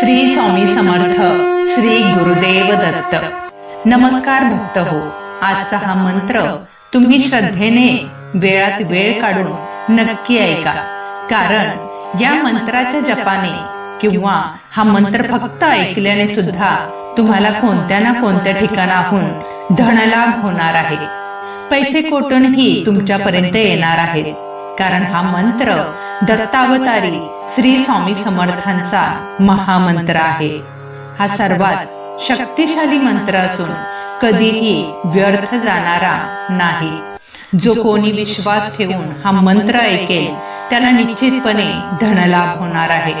श्री स्वामी समर्थ श्री गुरुदेव दत्त. नमस्कार भक्त हो आजचा हा मंत्र तुम्ही श्रद्धेने वेळात वेळ काढून नक्की ऐका. कारण या मंत्राच्या जपाने किंवा हा मंत्र फक्त ऐकल्याने सुद्धा तुम्हाला कोणत्या ना कोणत्या ठिकाणाहून धनलाभ होणार आहे. पैसे कोटूनही तुमच्यापर्यंत येणार आहेत. कारण हा मंत्र दत्तावतारी श्री स्वामी समर्थांचा महामंत्र आहे. हा सर्वात शक्तिशाली मंत्र असून कधीही व्यर्थ जाणारा नाही. जो कोणी विश्वास ठेवून हा मंत्र ऐकेल त्याला निश्चितपणे धनलाभ होणार आहे.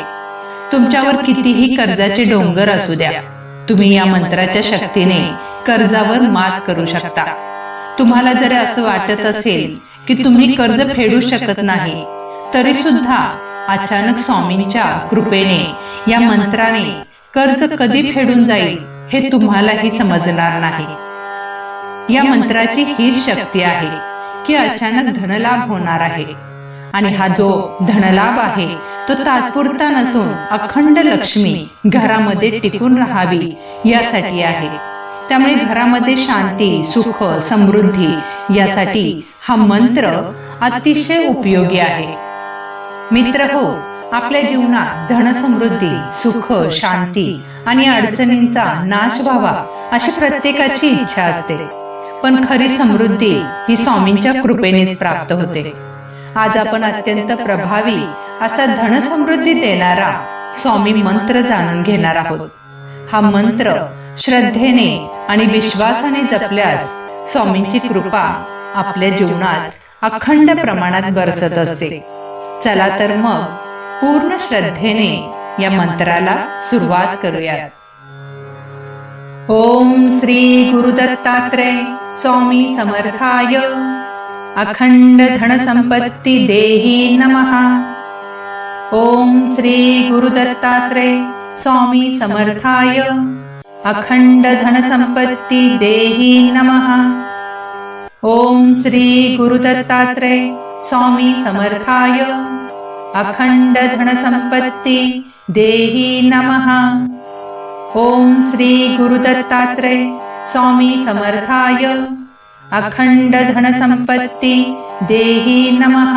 तुमच्यावर कितीही कर्जाचे डोंगर असू द्या तुम्ही या मंत्राच्या शक्तीने कर्जावर मात करू शकता. तुम्हाला जर असं वाटत असेल की तुम्ही कर्ज फेडू शकत नाही तरी सुद्धा अचानक स्वामींच्या कृपेने या मंत्राने कर्ज कधी फेडून जाईल हे तुम्हालाही समजणार नाही. या मंत्राची ही शक्ती आहे की अचानक धनलाभ होणार आहे. आणि हा जो धनलाभ आहे तो तात्पुरता नसून अखंड लक्ष्मी घरामध्ये टिकून राहावी यासाठी आहे. त्यामुळे घरामध्ये शांती सुख समृद्धी यासाठी हा मंत्र अतिशय उपयोगी आहे. मित्र हो आपल्या जीवनात धनसमृद्धी सुख शांती आणि अडचणींचा नाश व्हावा अशी प्रत्येकाची इच्छा असते. पण खरी समृद्धी ही स्वामींच्या कृपेनेच प्राप्त होते. आज आपण अत्यंत प्रभावी असा धनसमृद्धी देणारा स्वामी मंत्र जाणून घेणार आहोत. हा मंत्र श्रद्धेने आणि विश्वासाने जपल्यास स्वामींची कृपा आपल्या जीवनात अखंड प्रमाणात बरसत असते. चला तर मग पूर्ण श्रद्धेने या मंत्राला सुरुवात करूयात. ओम श्री गुरुदत्तात्रय स्वामी समर्थाय. अखंड धन संपत्ती देही नमः. ओम श्री गुरुदत्तात्रय स्वामी समर्थाय. अखंड धन संपत्ती देही नमः. ओम श्री गुरुदत्तात्रय स्वामी समर्थाय. अखंड धन संपत्ती देही नमः। ओम श्री गुरुदत्तात्रय स्वामी समर्थाय। अखंड धन संपत्ती देही नमः।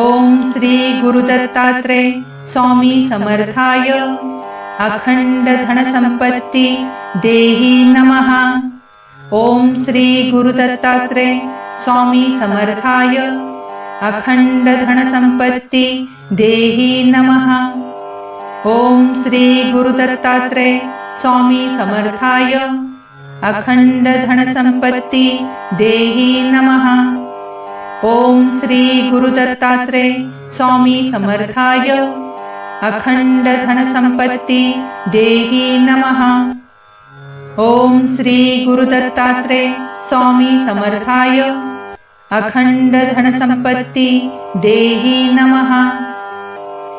ओम श्री गुरुदत्तात्रय स्वामी समर्थाय। अखंड धन संपत्ती देही नमः। ओम श्री गुरुदत्तात्रय स्वामी समर्थाय। अखंड धन संपत्ती देही नमः। ओम श्री गुरुदत्तात्रय स्वामी समर्थाय अखंड धन संपत्ती देही नमः। ओम श्री गुरुदत्तात्रय स्वामी समर्थाय अखंड धन संपत्ती देही नमः। ओम श्री गुरुदत्तात्रय स्वामी समर्थाय अखंड धन संपत्ती देही नमः।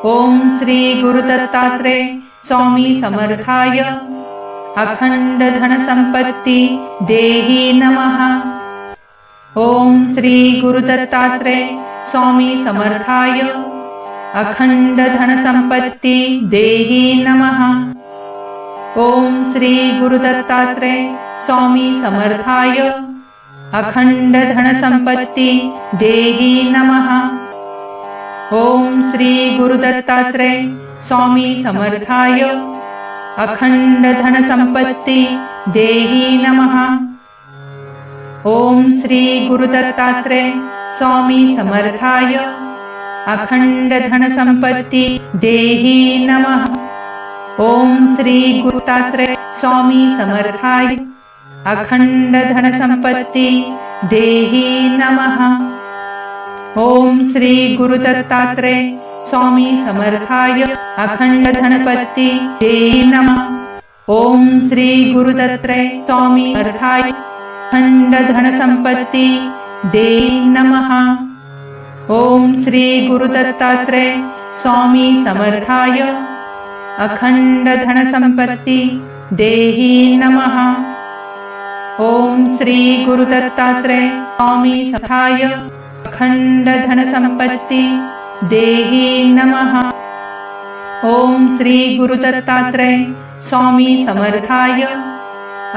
ओम श्री गुरुदत्तात्रय स्वामी समर्थाय। अखंड धन संपत्ती देही नमः। ओम श्री गुरुदत्तात्रय स्वामी समर्थाय। अखंड धन संपत्ती देही नमः। ओम श्री गुरुदत्तात्रय स्वामी समर्थाय। अखंड धन संपत्ती देही नमः। ओम श्री गुरुदत्तात्रय स्वामी समर्थाय। अखंड धन संपत्ती देही नमः। ओम श्री गुरुदत्तात्रय स्वामी समर्थाय। अखंड धन संपत्ती देही नमः। ओम श्री गुरुतात्रय स्वामी समर्थाय। अखंड धन संपत्ती देही नमः। ओम श्री गुरुदत्तात्रय स्वामी समर्थाय अखंड धनपत्ती देही नमः। ओम श्री गुरुदत्तात्रय स्वामी समर्थाय अखंड धन संपत्ती देही नमः। ओम श्री गुरुदत्तात्रय स्वामी समर्थाय अखंड धन संपत्ती देही नमः। ओम श्री गुरुदत्तात्रय स्वामी सखाय अखंड धन संपत्ती देही नमः। ओम श्री गुरु दत्तात्रय स्वामी समर्थाय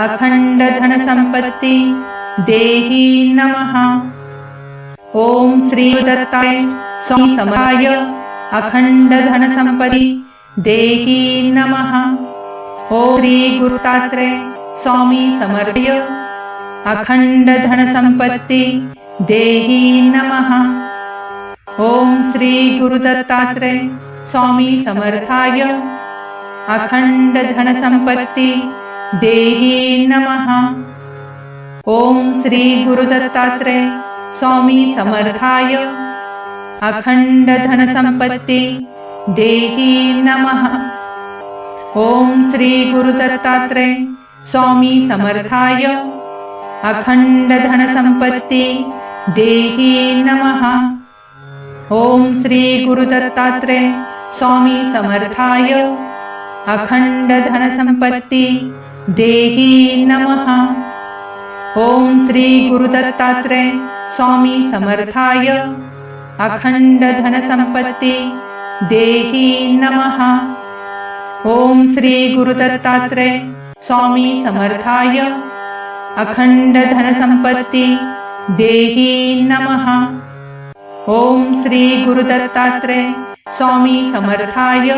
अखंड धन संपत्ती देही नमः। ओम श्री दत्ताय स्वामी समर्थाय अखंड धन संपत्ती देही नमः। ओम श्री गुरुतात्रय स्वामी समर्थाय अखंड धन संपत्ती देही नमः। ओम श्री गुरुदत्तात्रय स्वामी समर्थाय। अखंड धन संपत्ती देही नमः। ओम श्री गुरुदत्तात्रय स्वामी समर्थाय। अखंड धन संपत्ती देही नमः। ओम श्री गुरुदत्तात्रय स्वामी समर्थाय। अखंड धन संपत्ती देही नमः। ओम श्री गुरुदत्तात्रय स्वामी समर्थाय। अखंड धन संपत्ती देही नमः। ओम श्री गुरुदत्तात्रय स्वामी समर्थाय। अखंड धन संपत्ती देही नमः। ओम श्री गुरुदत्तात्रय स्वामी समर्थाय। अखंड धन संपत्ती देही नमः। ओम श्री गुरुदत्तात्रय स्वामी समर्थाय।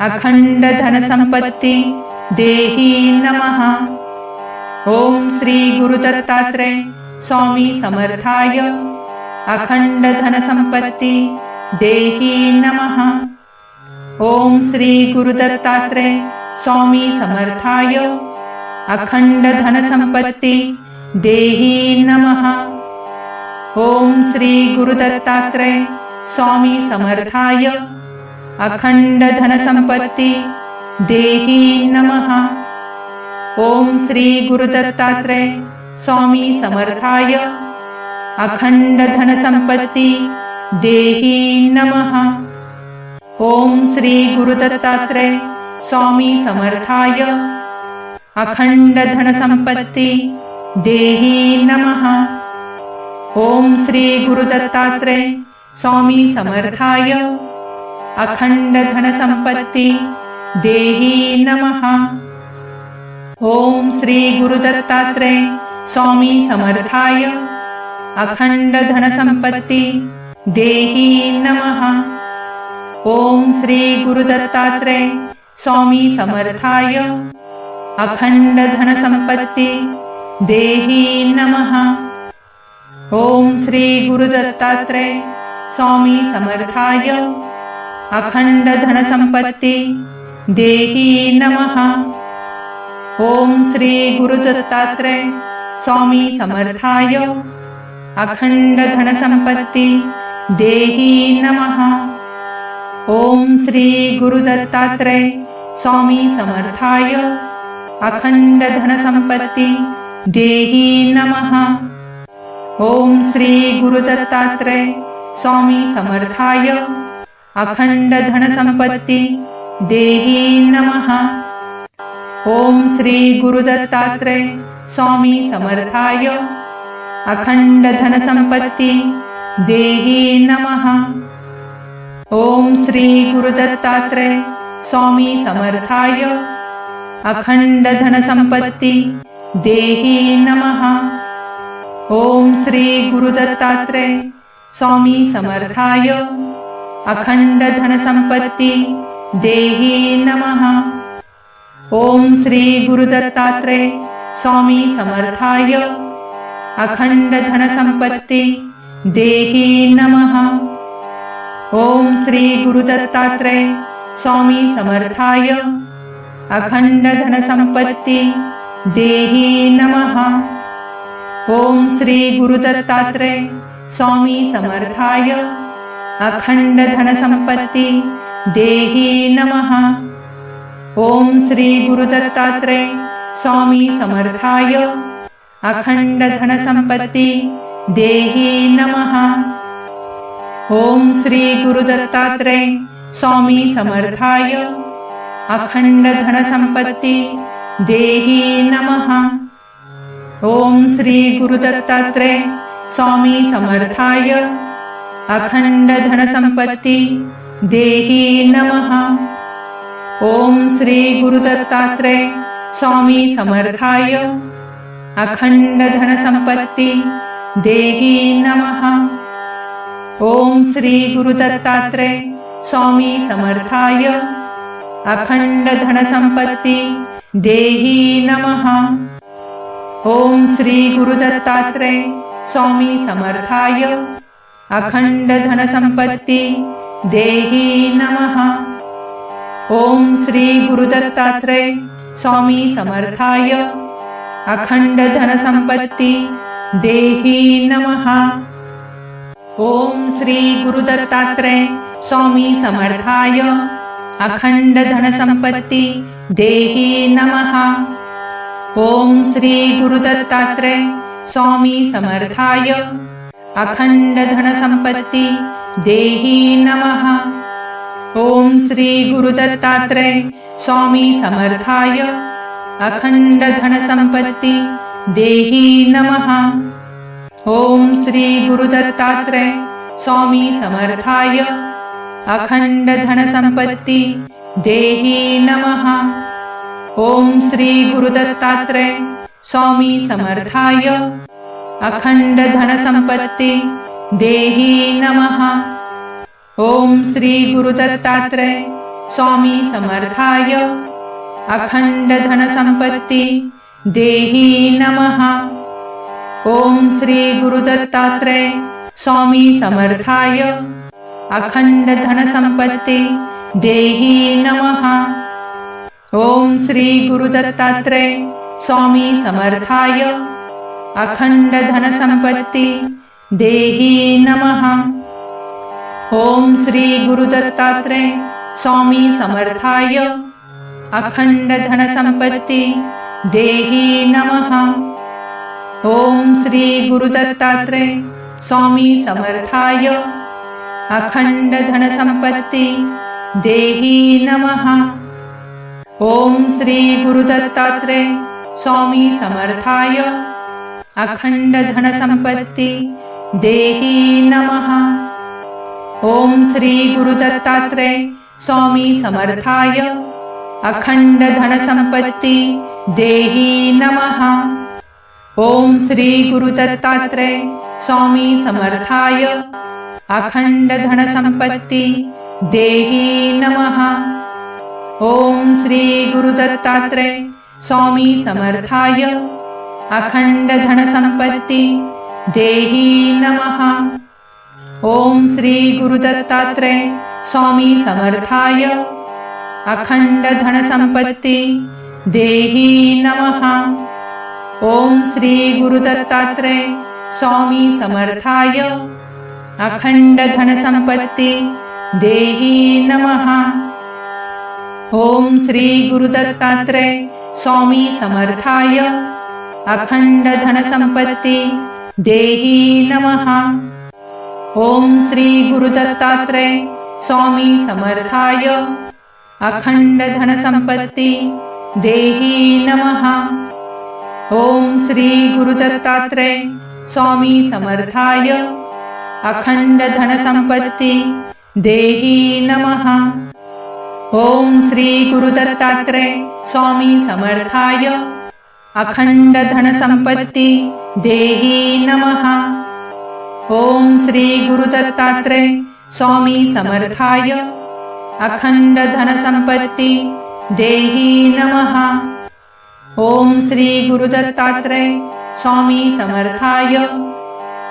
अखंड धन संपत्ती देही नमः। ओम श्री गुरुदत्तात्रय स्वामी समर्थाय। अखंड धन संपत्ती देही नमः। ओम श्री गुरुदत्तात्रय स्वामी समर्थाय। अखंड धन देही नमः। ओम श्री गुरुदत्तात्रय स्वामी समर्थाय। अखंड धन देही नमः। ओम श्री गुरुदत्तात्रय स्वामी समर्थाय। अखंड धन देही नमः। ओम श्री गुरुदत्तात्रय स्वामी समर्थाय। अखंड धन संपत्ती देही नमः। ओम श्री गुरुदत्तात्रय स्वामी समर्थाय। अखंड धन संपत्ती देही नमः। ओम श्री गुरुदत्तात्रय स्वामी समर्थाय। अखंड धन संपत्ती देही नमः। ओम श्री गुरुदत्तात्रय स्वामी समर्थाय। अखंड धन संपत्ती देही नमः। ओम श्री गुरुदत्तात्रय स्वामी समर्थाय। अखंड धन संपत्ती देही नमः। ओम श्री गुरुदत्तात्रय स्वामी समर्थाय। अखंड धन संपत्ती देही नमः। ओम श्री गुरुदत्तात्रय स्वामी समर्थाय अखंड धन संपत्ती देही नमः। ओम श्री गुरुदत्तात्रय स्वामी समर्थाय अखंड धन संपत्ती देही नमः। ओम श्री गुरुदत्तात्रय स्वामी समर्थाय अखंड धन संपत्ती देही नमः। ओम श्री गुरुदत्तात्रय स्वामी समर्थाय। अखंड धन संपत्ती देही नमः। ओम श्री गुरुदत्तात्रय स्वामी समर्थाय। अखंड धन संपत्ती देही नमः। ओम श्री गुरुदत्तात्रय स्वामी समर्थाय। अखंड धन संपत्ती देही नमः। ओम श्री गुरुदत्तात्रय स्वामी समर्थाय। अखंड धन संपत्ती देही नमः। ओम श्री गुरुदत्तात्रय स्वामी समर्थाय। अखंड धन संपत्ती देही नमः। ओम श्री गुरुदत्तात्रय स्वामी समर्थाय। अखंड धन संपत्ती देही नमः। ओम श्री गुरुदत्तात्रय स्वामी समर्थाय। अखंड धन संपत्ती देही नमः। ओम श्री गुरुदत्तात्रय स्वामी समर्थाय। अखंड धन संपत्ती देही नमः। ओम श्री गुरुदत्तात्रय स्वामी समर्थाय। अखंड धनसंपत्ती देही नमः। ओम श्री गुरुदत्तात्रय स्वामी समर्थाय। अखंड धनसंपत्ती देही नमः। ओम श्री गुरुदत्तात्रय स्वामी समर्थाय। अखंड धनसंपत्ती देही नमः। ओम श्री गुरुदत्तात्रय स्वामी समर्थाय। अखंड धनसंपत्ती देही नमः। ओम श्री गुरुदत्तात्रय स्वामी समर्थाय। अखंड धनसंपत्ती देही नमः। ओम श्री गुरुदत्तात्रय स्वामी समर्थाय। अखंड धनसंपत्ती देही नमः। ओम श्री गुरुदत्तात्रय स्वामी समर्थाय। अखंड धनसंपत्ती देही नमः। ओम श्री गुरुदत्तात्रय स्वामी समर्थाय। अखंड धनसंपत्ती देही नमः। ओम श्री गुरुदत्तात्रय स्वामी समर्थाय। अखंड धनसंपत्ती देही नमः। ओम श्री गुरुदत्तात्रय स्वामी समर्थाय। अखंड धनसंपत्ती देही नमः। ओम श्री गुरुदत्तात्रय स्वामी समर्थाय। अखंड धनसंपत्ती देही नमः। ओम श्री गुरुदत्तात्रय स्वामी समर्थाय। अखंड धनसंपत्ती देही नमः। ओम श्री गुरुदत्तात्रय स्वामी समर्थाय। अखंड धनसंपत्ती देही नमः। ओम श्री गुरुदत्तात्रय स्वामी समर्थाय। अखंड धनसंपत्ती देही नमः। ओम श्री गुरुदत्तात्रय स्वामी समर्थाय। अखंड धनसंपत्ती देही नमः। ओम श्री गुरुदत्तात्रय स्वामी समर्थाय। अखंड धनसंपत्ती देही नमः। ओम श्री गुरुदत्तात्रय स्वामी समर्थाय। अखंड धनसंपत्ती देही नमः। ओम श्री गुरुदत्तात्रय स्वामी समर्थाय। अखंड धनसंपत्ती देही नमः। ओम श्री गुरुदत्तात्रय स्वामी समर्थाय। अखंड धनसंपत्ती देही नमः। ओम श्री गुरुदत्तात्रय स्वामी समर्थाय। अखंड धनसंपत्ती देही नमः। ओम श्री गुरुदत्तात्रय स्वामी समर्थाय। अखंड धनसंपत्ती देही नमः। ओम श्री गुरुदत्तात्रय स्वामी समर्थाय। अखंड धनसंपत्ती देही नमः। ओम श्री गुरुदत्तात्रय स्वामी समर्थाय। अखंड धनसंपत्ती देही नमः। ओम श्री गुरुदत्तात्रय स्वामी समर्थाय। अखंड धनसंपत्ती देही नमः। ओम श्री गुरुदत्तात्रय स्वामी समर्थाय। अखंड धनसंपत्ती देही नमः। ओम श्री गुरुदत्तात्रय स्वामी समर्थाय।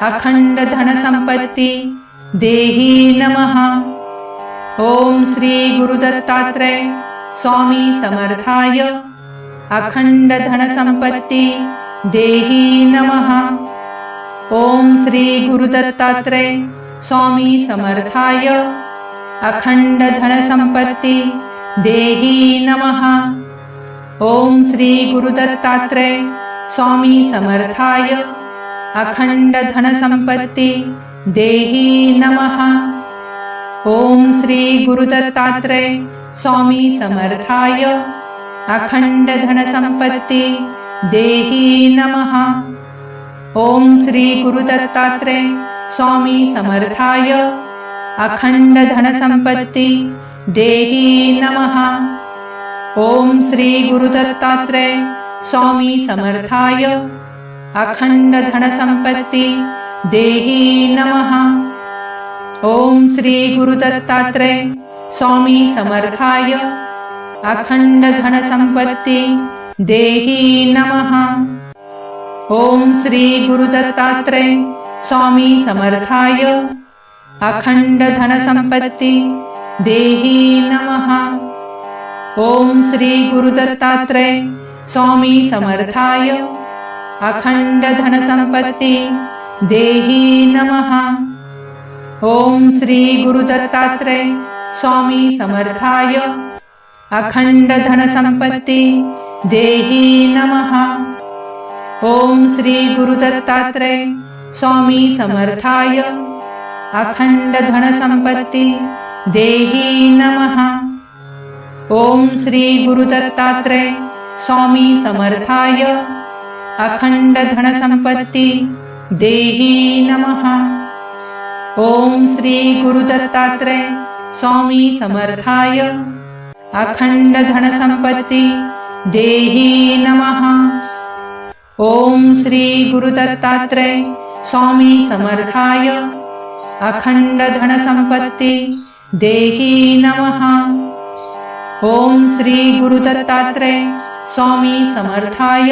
अखंड धनसंपत्ती देही नमः। ओम श्री गुरुदत्तात्रय स्वामी समर्थाय। अखंड धनसंपत्ती देही नमः। ओम श्री गुरुदत्तात्रय स्वामी समर्थाय। अखंड धनसंपत्ती देही नमः। ओम श्री गुरुदत्तात्रय स्वामी समर्थाय। अखंड धनसंपत्ती देही नमः। ओम श्री गुरुदत्तात्रय स्वामी समर्थाय। अखंड धनसंपत्ती देही नमः। ओम श्री गुरुदत्तात्रय स्वामी समर्थाय। अखंड धनसंपत्ती देही नमः। ओम श्री गुरुदत्तात्रय स्वामी समर्थाय। अखंड धन संपत्ती देही नमः। ओम श्री गुरुदत्तात्रय स्वामी समर्थाय। अखंड धन संपत्ती देही नमः। ओम श्री गुरुदत्तात्रय स्वामी समर्थाय। अखंड धन संपत्ती देही नमः। ओम श्री गुरुदत्तात्रय स्वामी समर्थाय। अखंड धन संपत्ती देही नमः। ओम श्री गुरुदत्तात्रय स्वामी समर्थाय। अखंड धन संपत्ती देही नमः। ओम श्री गुरुदत्तात्रय स्वामी समर्थाय। अखंड धन संपत्ती देही नमः। ओम श्री गुरुदत्तात्रय स्वामी समर्थाय। अखंड धन संपत्ती देही नमः। ओम श्री गुरुदत्तात्रय स्वामी समर्थाय। अखंड धन संपत्ती देही नमः। ओम श्री गुरुदत्तात्रय स्वामी समर्थाय। अखंड धन संपत्ती देही नमः। ओम श्री गुरुदत्तात्रय स्वामी समर्थाय।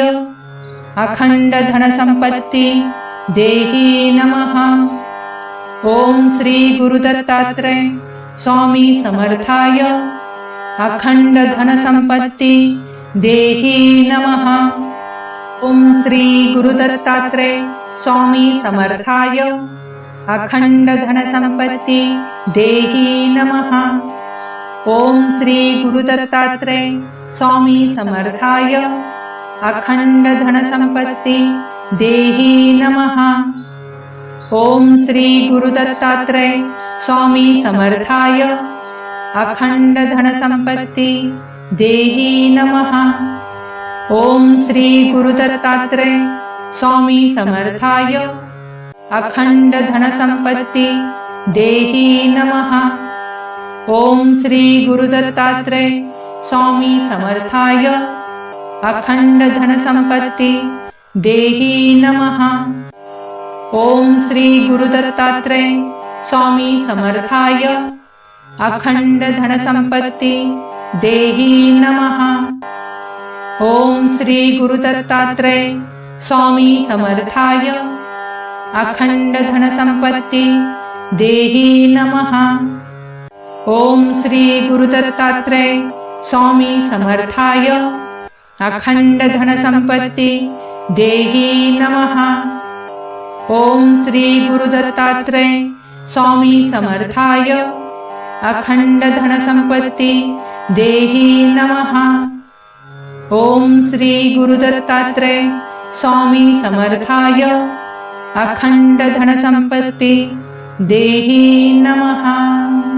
अखंड धन संपत्ती देही नमः। ओम श्री गुरुदत्तात्रय स्वामी समर्थाय। अखंड धन संपत्ती देही नमः। ओम श्री गुरुदत्तात्रय स्वामी समर्थाय। अखंड धन संपत्ती देही नमः। ओम श्री गुरुदत्तात्रय स्वामी समर्थाय। अखंड धन संपत्ती देही नमः। ओम श्री गुरुदत्तात्रय स्वामी समर्थाय। अखंड धन संपत्ती देही नमः। ओम श्री गुरुदत्तात्रय स्वामी समर्थाय। अखंड धन संपत्ती देही नमः। ओम श्री गुरुदत्तात्रय स्वामी समर्थाय अखंड धन देही नमः। ओम श्री गुरुदत्तात्रय स्वामी समर्थाय अखंड धन देही नमः। ओम श्री गुरुदत्तात्रय स्वामी समर्थाय अखंड धन देही नमः। ओम श्री गुरुदत्तात्रय स्वामी समर्थाय। अखंड धन संपत्ती देही नमः। ओम श्री गुरुदत्तात्रय स्वामी समर्थाय। अखंड धन संपत्ती देही नमः। ओम श्री गुरुदत्तात्रय स्वामी समर्थाय। अखंड धन संपत्ती देही नमः।